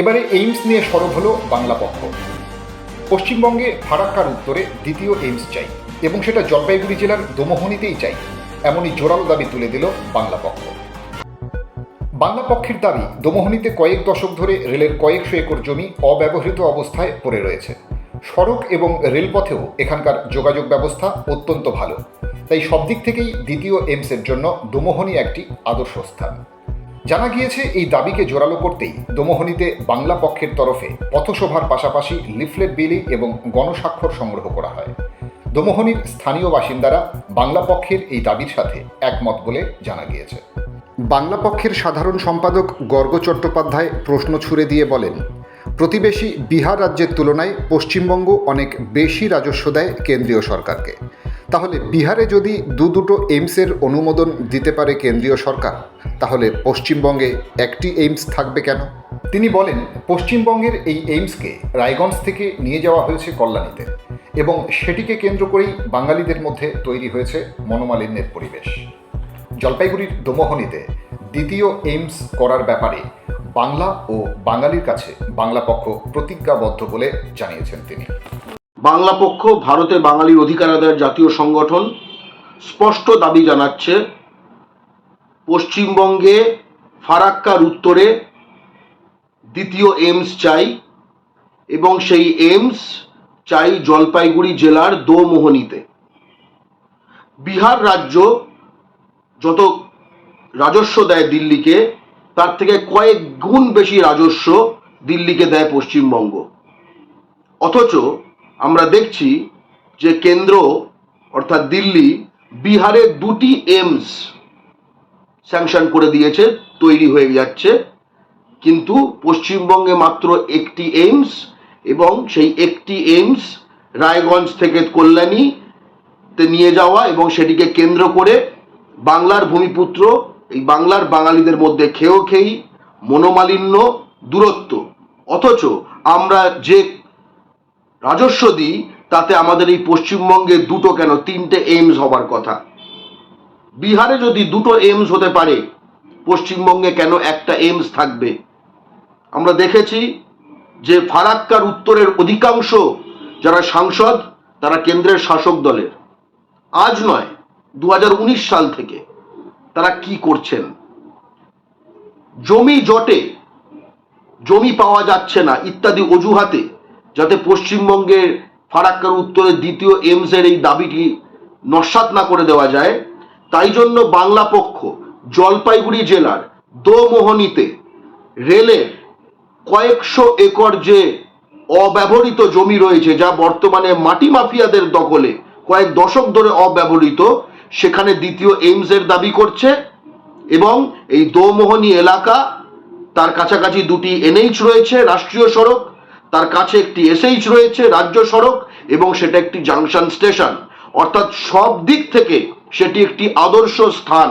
এবারে এইমস নিয়ে সরব হলো বাংলা পক্ষ। পশ্চিমবঙ্গে ফারাক্কার উত্তরে দ্বিতীয় এইমস চাই এবং সেটা জলপাইগুড়ি জেলার দোমোহনীতেই চাই, এমনই জোরালো দাবি তুলে দিল বাংলা পক্ষ। বাংলা পক্ষের দাবি, দোমোহনীতে কয়েক দশক ধরে রেলের কয়েকশো একর জমি অব্যবহৃত অবস্থায় পড়ে রয়েছে। সড়ক এবং রেলপথেও এখানকার যোগাযোগ ব্যবস্থা অত্যন্ত ভালো। তাই সব দিক থেকেই দ্বিতীয় এইমসের জন্য দোমোহনী একটি আদর্শ স্থান। জানা গিয়েছে, এই দাবিকে জোরালো করতেই দোমোহনীতে বাংলা পক্ষের তরফে পথসভার পাশাপাশি লিফলেট বিলি এবং গণস্বাক্ষর সংগ্রহ করা হয়। দোমোহনীর স্থানীয় বাসিন্দারা বাংলা পক্ষের এই দাবির সাথে একমত বলে জানা গিয়েছে। বাংলা পক্ষের সাধারণ সম্পাদক গর্গ চট্টোপাধ্যায় প্রশ্ন ছুড়ে দিয়ে বলেন, প্রতিবেশী বিহার রাজ্যের তুলনায় পশ্চিমবঙ্গ অনেক বেশি রাজস্ব দেয় কেন্দ্রীয় সরকারকে। তাহলে বিহারে যদি দু দুটো এইমসের অনুমোদন দিতে পারে কেন্দ্রীয় সরকার, তাহলে পশ্চিমবঙ্গে একটি এইমস থাকবে কেন? তিনি বলেন, পশ্চিমবঙ্গের এই এইমসকে রায়গঞ্জ থেকে নিয়ে যাওয়া হয়েছে কল্যাণীতে এবং সেটিকে কেন্দ্র করেই বাঙালিদের মধ্যে তৈরি হয়েছে মনোমালিন্যের পরিবেশ। জলপাইগুড়ির দোমোহনীতে দ্বিতীয় এইমস করার ব্যাপারে বাংলা ও বাঙালির কাছে বাংলা পক্ষ প্রতিজ্ঞাবদ্ধ বলে জানিয়েছেন তিনি। বাংলা পক্ষ ভারতে বাঙালির অধিকার আদায়ের জাতীয় সংগঠন, স্পষ্ট দাবি জানাচ্ছে, পশ্চিমবঙ্গে ফারাক্কার উত্তরে দ্বিতীয় এইমস চাই এবং সেই এইমস চাই জলপাইগুড়ি জেলার দোমোহনীতে। বিহার রাজ্য যত রাজস্ব দেয় দিল্লিকে, তার থেকে কয়েক গুণ বেশি রাজস্ব দিল্লিকে দেয় পশ্চিমবঙ্গ। অথচ আমরা দেখছি যে কেন্দ্র, অর্থাৎ দিল্লি, বিহারে দুটি এমস স্যাংশন করে দিয়েছে, তৈরি হয়ে যাচ্ছে। কিন্তু পশ্চিমবঙ্গে মাত্র একটি এইমস এবং সেই একটি এইমস রায়গঞ্জ থেকে কল্যাণীতে নিয়ে যাওয়া এবং সেটিকে কেন্দ্র করে বাংলার ভূমিপুত্র, এই বাংলার বাঙালিদের মধ্যে খেয়েও খেই, মনোমালিন্য, দূরত্ব। অথচ আমরা যে রাজস্ব দিই, তাতে আমাদের এই পশ্চিমবঙ্গে দুটো কেন? তিনটে এইমস হবার কথা। বিহারে যদি দুটো এইমস হতে পারে, পশ্চিমবঙ্গে কেন একটা এইমস থাকবে? আমরা দেখেছি যে ফারাক্কার উত্তরের অধিকাংশ যারা সাংসদ, তারা কেন্দ্রের শাসক দলের। আজ নয় দু সাল থেকে তারা কি করছেন? জমি জটে, জমি পাওয়া যাচ্ছে না, ইত্যাদি অজুহাতে যাতে পশ্চিমবঙ্গের ফারাক্কার উত্তরে দ্বিতীয় এইমসের এই দাবিটি নস্বাত না করে দেওয়া যায়, তাই জন্য বাংলা পক্ষ জলপাইগুড়ি জেলার দোমোহনীতে রেলের কয়েকশো একর যে অব্যবহৃত জমি রয়েছে, যা বর্তমানে মাটি মাফিয়াদের দখলে কয়েক দশক ধরে অব্যবহৃত, সেখানে দ্বিতীয় এইমসের দাবি করছে এবং এই দোমোহনী এলাকা তার কাছাকাছি দুটি এনএইচ রয়েছে, রাষ্ট্রীয় সড়ক তার কাছে একটি এসএইচ রয়েছে, রাজ্য সড়ক, এবং সেটা একটি জাংশন স্টেশন অর্থাৎ সব দিক থেকে সেটি একটি আদর্শ স্থান।